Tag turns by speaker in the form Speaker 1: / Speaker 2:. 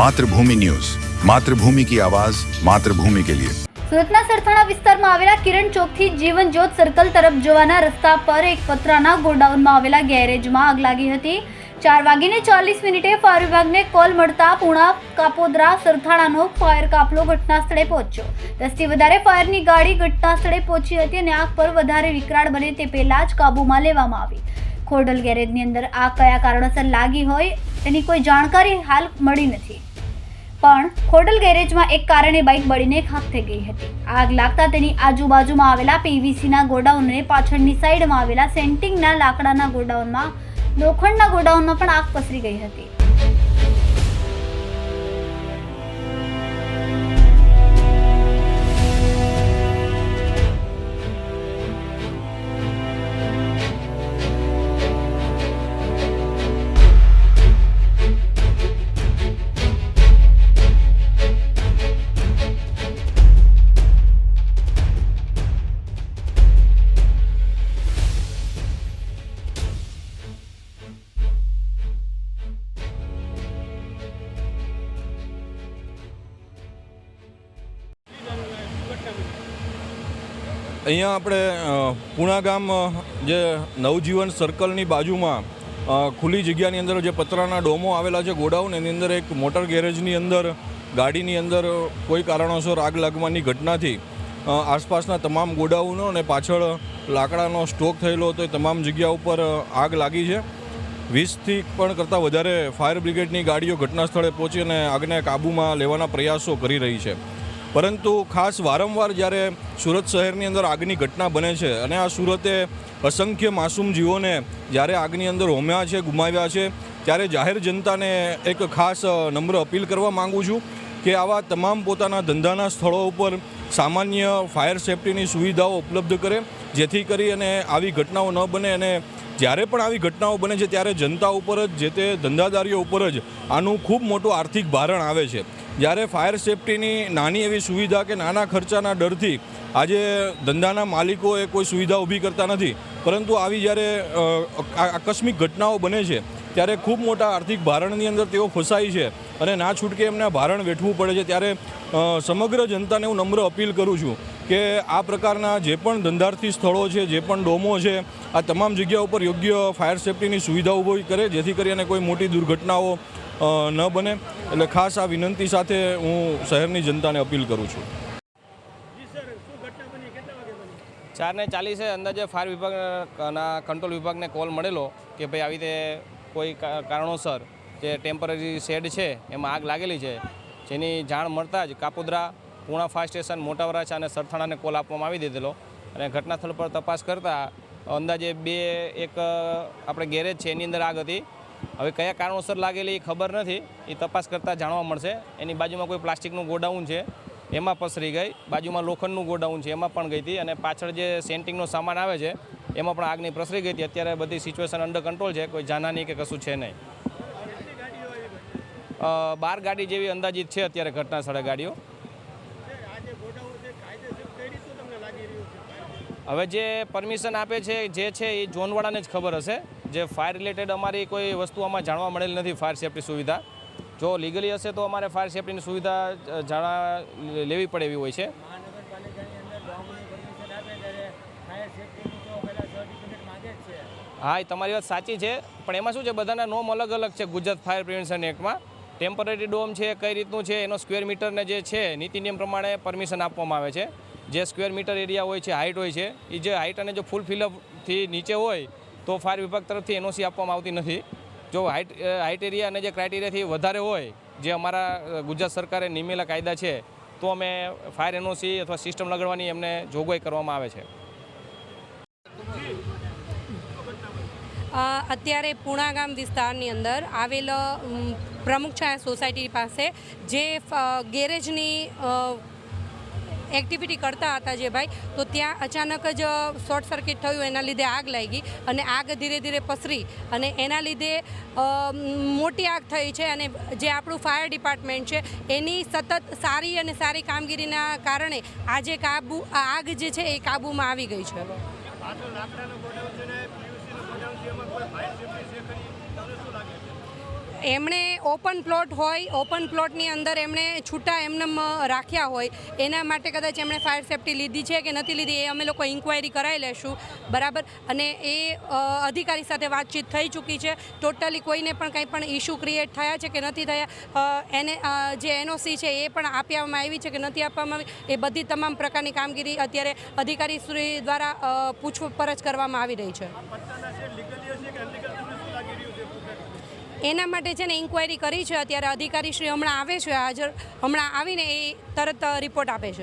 Speaker 1: Mathrubhumi news. Mathrubhumi કી આવાજ, માતૃભૂમિ કે લિયે.
Speaker 2: સુરતના સરથાણા વિસ્તારમાં આવેલા કિરણ ચોકથી જીવન સર્કલ તરફ જવાના રસ્તા પર એક પતરાના ગોડાઉનમાં આવેલા ગેરેજમાં આગ લાગી હતી. ચાર વાગીને ચાલીસ મિનિટે ફાયર વિભાગને કોલ મળતા પૂણા કાપોદરા સરથાણાનો ફાયર કાફલો ઘટના સ્થળે પહોંચ્યો. દસથી વધારે ફાયરની ગાડી ઘટના સ્થળે પહોંચી હતી અને આગ પર વધારે વિકરાળ બને તે પહેલાં જ કાબૂમાં લેવામાં આવી. ખોડલ ગેરેજની અંદર આગ કયા કારણોસર લાગી હોય તેની કોઈ જાણકારી હાલ મળી નથી. પણ ખોડલ ગેરેજમાં એક કારણે બાઇક બળીને ખાખ થઈ ગઈ હતી. આગ લાગતા તેની આજુબાજુમાં આવેલા પીવીસીના ગોડાઉનને પાછળની સાઈડમાં આવેલા સેન્ટિંગના લાકડાના ગોડાઉનમાં લોખંડના ગોડાઉનમાં પણ આગ પસરી ગઈ હતી.
Speaker 3: અહીંયા આપણે પૂણા ગામ જે નવજીવન સર્કલની બાજુમાં ખુલ્લી જગ્યાની અંદર જે પતરાના ડોમો આવેલા છે ગોડાઉન, એની અંદર એક મોટર ગેરેજની અંદર, ગાડીની અંદર કોઈ કારણોસર આગ લાગવાની ઘટનાથી આસપાસના તમામ ગોડાઉનો અને પાછળ લાકડાનો સ્ટોક થયેલો હતો, એ તમામ જગ્યા ઉપર આગ લાગી છે. વીસથી પણ કરતાં વધારે ફાયર બ્રિગેડની ગાડીઓ ઘટના સ્થળે પહોંચી અને આગને કાબૂમાં લેવાના પ્રયાસો કરી રહી છે. પરંતુ ખાસ વારંવાર જ્યારે સુરત શહેરની અંદર આગની ઘટના બને છે અને આ સુરતે અસંખ્ય માસૂમ જીવોને જ્યારે આગની અંદર હોમ્યા છે, ગુમાવ્યા છે, ત્યારે જાહેર જનતાને એક ખાસ નમ્ર અપીલ કરવા માંગુ છું કે આવા તમામ પોતાના ધંધાના સ્થળો ઉપર સામાન્ય ફાયર સેફટીની સુવિધાઓ ઉપલબ્ધ કરે, જેથી કરી અને આવી ઘટનાઓ ન બને અને જ્યારે પણ આવી ઘટનાઓ બને છે, ત્યારે જનતા ઉપર જ, જે તે ધંધાદારીઓ ઉપર જ આનું ખૂબ મોટું આર્થિક ભારણ આવે છે. જ્યારે ફાયર સેફટીની નાની એવી સુવિધા કે નાના ખર્ચાના ડરથી આજે ધંધાના માલિકો એ કોઈ સુવિધા ઊભી કરતા નથી, પરંતુ આવી જ્યારે આકસ્મિક ઘટનાઓ બને છે, ત્યારે ખૂબ મોટા આર્થિક ભારણની અંદર તેઓ ફસાય છે અને ના છૂટકે એમને ભારણ વેઠવું પડે છે. ત્યારે સમગ્ર જનતાને હું નમ્ર અપીલ કરું છું કે આ પ્રકારના જે પણ ધંધાર્થી સ્થળો છે, જે પણ ડોમો છે, આ તમામ જગ્યા ઉપર યોગ્ય ફાયર સેફટીની સુવિધા ઊભી કરે, જેથી કરીને કોઈ મોટી દુર્ઘટનાઓ ન બને. એટલે ખાસ આ વિનંતી સાથે હું શહેરની જનતાને અપીલ કરું છું.
Speaker 4: ચાર ને ચાલીસે અંદાજે ફાયર વિભાગના કંટ્રોલ વિભાગને કોલ મળેલો કે ભાઈ આવી રીતે કોઈ કા- કારણોસર જે ટેમ્પરરી શેડ છે એમાં આગ લાગેલી છે જેની જાણ મળતા જ કાપોદ્રા પૂણા ફાયર સ્ટેશન મોટા વરાછા અને સરથાણાને કોલ આપવામાં આવી દીધેલો. અને ઘટના સ્થળ પર તપાસ કરતાં અંદાજે બે એક આપણે ગેરેજ છે એની અંદર આગ હતી. હવે કયા કારણોસર લાગેલી એ ખબર નથી. એ તપાસ કરતાં જાણવા મળશે. એની બાજુમાં કોઈ પ્લાસ્ટિકનું ગોડાઉન છે, એમાં પસરી ગઈ. બાજુમાં લોખંડનું ગોડાઉન છે, એમાં પણ ગઈ હતી. અને પાછળ જે સેન્ટિંગનો સામાન આવે છે, એમાં પણ આગની પ્રસરી ગઈ હતી. અત્યારે બધી સિચ્યુએશન અંડર કંટ્રોલ છે. કોઈ જાનહાની કે કશું છે નહીં. બાર ગાડી જેવી અંદાજિત છે અત્યારે ઘટના સ્થળે ગાડીઓ. હવે જે પરમિશન આપે છે, જે છે એ ઝોનવાળાને જ ખબર હશે. જે ફાયર રિલેટેડ અમારી કોઈ વસ્તુ આમાં જાણવા મળેલ નથી ફાયર સેફટી સુવિધા. જો લીગલી હશે તો અમારે ફાયર સેફટીની સુવિધા જાણવા લેવી પડે એવી હોય છે. હા એ તમારી વાત સાચી છે પણ એમાં શું છે બધાના નોમ અલગ અલગ છે ગુજરાત ફાયર પ્રિવેન્શન એક્ટમાં ટેમ્પરરી ડોમ છે કઈ રીતનું છે એનો સ્ક્વેર મીટરને જે છે નીતિ નિયમ પ્રમાણે પરમિશન આપવામાં આવે છે. જે સ્ક્વેર મીટર એરિયા હોય છે હાઇટ હોય છે એ જે હાઇટ અને જો ફૂલ ફિલઅપથી નીચે હોય તો ફાયર વિભાગ તરફથી એનઓસી આપવામાં આવતી નથી. જો હાઇટ હાઇટ એરિયા અને જે ક્રાઇટેરિયાથી વધારે હોય, જે અમારા ગુજરાત સરકારે નિમેલા કાયદા છે, તો અમે ફાયર એનઓસી અથવા સિસ્ટમ લગાડવાની એમને જોગવાઈ કરવામાં આવે છે.
Speaker 5: અત્યારે પુણા ગામ વિસ્તારની અંદર આવેલ પ્રમુખ છાયા સોસાયટી પાસે, જે ગેરેજની એક્ટિવિટી કરતા હતા જે ભાઈ, તો ત્યાં અચાનક જ શોર્ટ સર્કિટ થયું, એના લીધે આગ લાગી અને આગ ધીરે ધીરે પસરી અને એના લીધે મોટી આગ થઈ છે અને જે આપણું ફાયર ડિપાર્ટમેન્ટ છે, એની સતત સારી અને સારી કામગીરીના કારણે આજે કાબુ, આગ જે છે એ કાબૂમાં આવી ગઈ છે? એમણે ઓપન પ્લોટ હોય, ઓપન પ્લોટની અંદર એમણે છૂટા એમનેમ રાખ્યા હોય, એના માટે કદાચ એમણે ફાયર સેફટી લીધી છે કે નથી લીધી એ અમે લોકો ઇન્ક્વાયરી કરાવી લેશું, બરાબર? અને એ અધિકારી સાથે વાતચીત થઈ ચૂકી છે. ટોટલી કોઈને પણ કંઈ પણ ઇસ્યુ ક્રિએટ થયા છે કે નથી થયા એને જે એનઓસી છે એ પણ આપવામાં આવી છે કે નથી આપવામાં આવી, એ બધી તમામ પ્રકારની કામગીરી અત્યારે અધિકારી શ્રી દ્વારા પૂછપરછ કરવામાં આવી રહી છે? એના માટે છે ને ઇન્ક્વાયરી કરી છે. અત્યારે અધિકારી શ્રી હમણાં આવે છે, હાજર. હમણાં આવીને એ તરત રિપોર્ટ આપે છે.